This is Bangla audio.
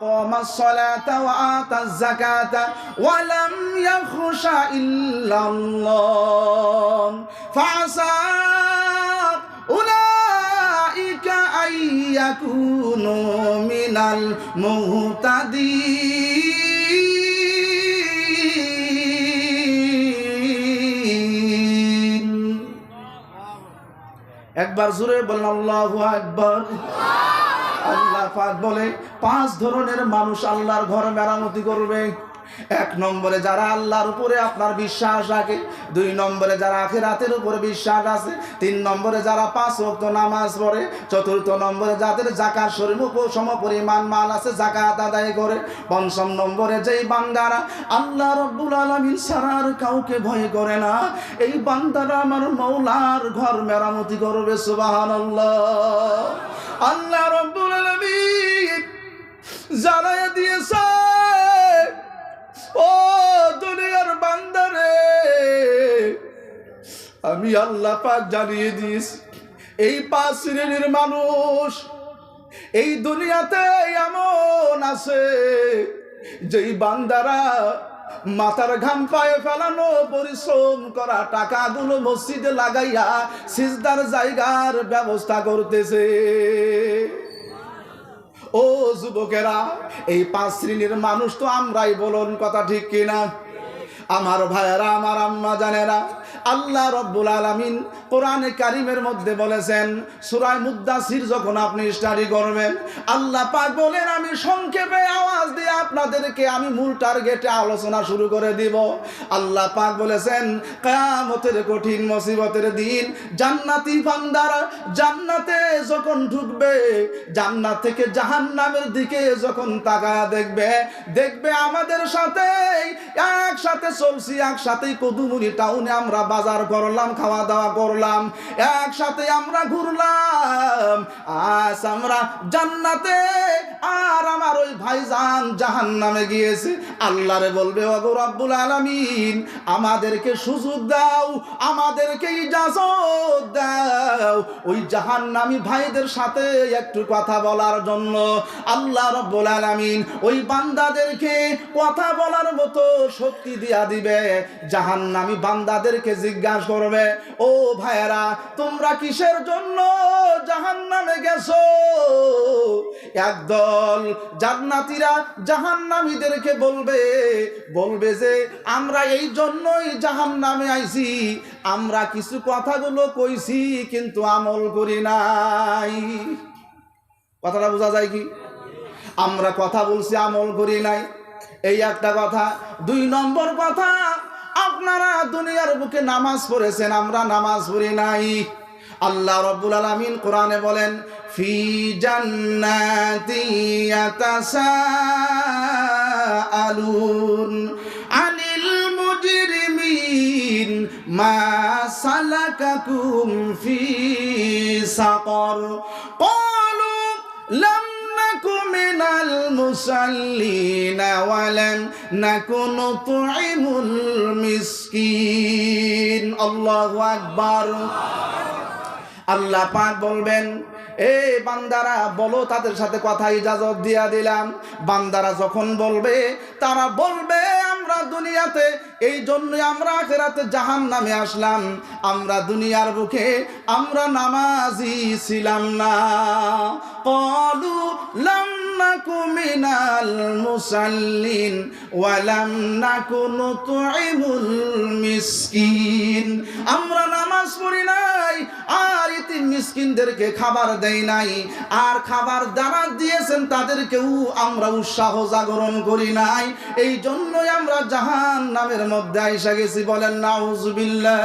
قام الصلاة وآتى الزكاة ولم يخش إلا الله فعسى أولئك أن يكونوا من المهتدين একবার জোরে বলেন আল্লাহু আকবার আল্লাহ পাক বলে পাঁচ ধরনের মানুষ আল্লাহর ঘর মেরামতি করবে। এক নম্বরে যারা আল্লাহর উপরে আপনার বিশ্বাস রাখে, দুই নম্বরে যারা আখেরাতের উপরে বিশ্বাস আছে, তিন নম্বরে যারা পাঁচ ওয়াক্ত নামাজ পড়ে, চতুর্থ নম্বরে যাদের জাকাত শরীর সম পরিমাণ মাল আছে, জাকাত আদায় করে, পঞ্চম নম্বরে যেই বান্দারা আল্লাহ রব্বুল আলমিন সারার কাউকে ভয় করে না, এই বান্দারা আমার মৌলার ঘর মেরামতি করবে সুবাহান আল্লাহ রব্বুল আলমিন জানাই দিয়েছে আমি আল্লাহ পাক জানিয়ে দিয়েছি এই পাঁচ শ্রেণির মানুষ এই দুনিয়াতে এমন আছে যেই বান্দারা মাথার ঘাম পায়ে ফেলানো, পরিশ্রম করা, টাকাগুলো মসজিদে লাগাইয়া সিজদার জায়গার ব্যবস্থা করতেছে। ও যুবকেরা, এই পাঁচ শ্রেণির মানুষ তো আমরাই বলুন কথা ঠিক কিনা? আমার ভাইয়েরা, আমার আম্মা জানেরা আল্লাহ রব্বুল আলমিন কোরআনে কারিমের মধ্যে বলেছেন, সুরায় মুদাসির যখন আপনি স্টাডি করবেন, আল্লাহ পাক বলেন, আমি সংক্ষেপে আওয়াজ দিয়ে আপনাদেরকে আমি মূল টার্গেটে আলোচনা শুরু করে দিব। আল্লাহ পাক বলেছেন, কেয়ামতের কঠিন মুসিবতের দিন জান্নাতি বান্দারা জান্নাতে যখন ঢুকবে, জান্নাত থেকে জাহান্নামের দিকে যখন তাকায়া দেখবে দেখবে আমাদের সাথে একসাথে চলছি, একসাথেই কদুমুরি টাউনে আমরা বাজার করলাম খাওয়া দাওয়া করলাম, একসাথে আমরা ঘুরলাম। আজ আমরা জান্নাতে, আর আমার ওই ভাইজান জাহান নামে গিয়েছে। আল্লাহরে বলবে অগো রব্বুল আলামিন, আমাদেরকে সুযোগ দাও, আমাদেরকে ইজাজত দাও। ওই জাহান্নামী ভাইদের সাথে একটু কথা বলার জন্য আল্লাহ রব্বুল আলামিন ওই বান্দাদেরকে কথা বলার মতো শক্তি দিয়া দিবে। জাহান্নামী বান্দাদেরকে জিজ্ঞাসা করবে, ও ভাইয়েরা, তোমরা কিসের জন্য জাহান্নামে গেছো। একদল জান্নাতীরা জাহান্নামীদেরকে বলবে বলবে যে, আমরা এই জন্যই জাহান্নামে আইছি। আমরা কিছু কথাগুলো কইছি, কিন্তু আমল করি নাই। কথাটা বোঝা যায় কি? আমরা কথা বলছি, আমল করি নাই। এই একটা কথা। দুই নম্বর কথা, আপনারা দুনিয়ার বুকে নামাজ পড়েছেন, আমরা নামাজ পড়ি নাই। আল্লাহ রব্বুল আলামিন কোরআনে বলেন ফি জান্নাতি ইয়াতাসাআলুন আনিল মুজরিমিন মা সালাকাকুম ফি সাকর ক্বালু লাম نك من المصلين ولم نكن نطعم المسكين الله أكبر আল্লাহ পাক বলবেন, এ বান্দারা, বলো তাদের সাথে কথা ইজাজত দিয়া দিলাম। বান্দারা যখন বলবে, তারা বলবে, আমরা দুনিয়াতে, এই জন্যই আমরা আখেরাতে জাহান নামে আসলাম। আমরা দুনিয়ার বুকে, আমরা নামাজি ছিলাম না। কলু লাম নাকু মিনাল মুসাল্লিন ওয়ালাম নাকু নুতইমুল মিসকিন। আমরা নামাজ পড়ি ইতি মিসকিনদেরকে খাবার দেই নাই। আর খাবার যারা দিয়েছেন তাদেরকেও আমরা উৎসাহ জাগরণ করি নাই। এই জন্যই আমরা জাহান নামের মধ্যে আইসা গেছি, বলেন, নাউজুবিল্লাহ।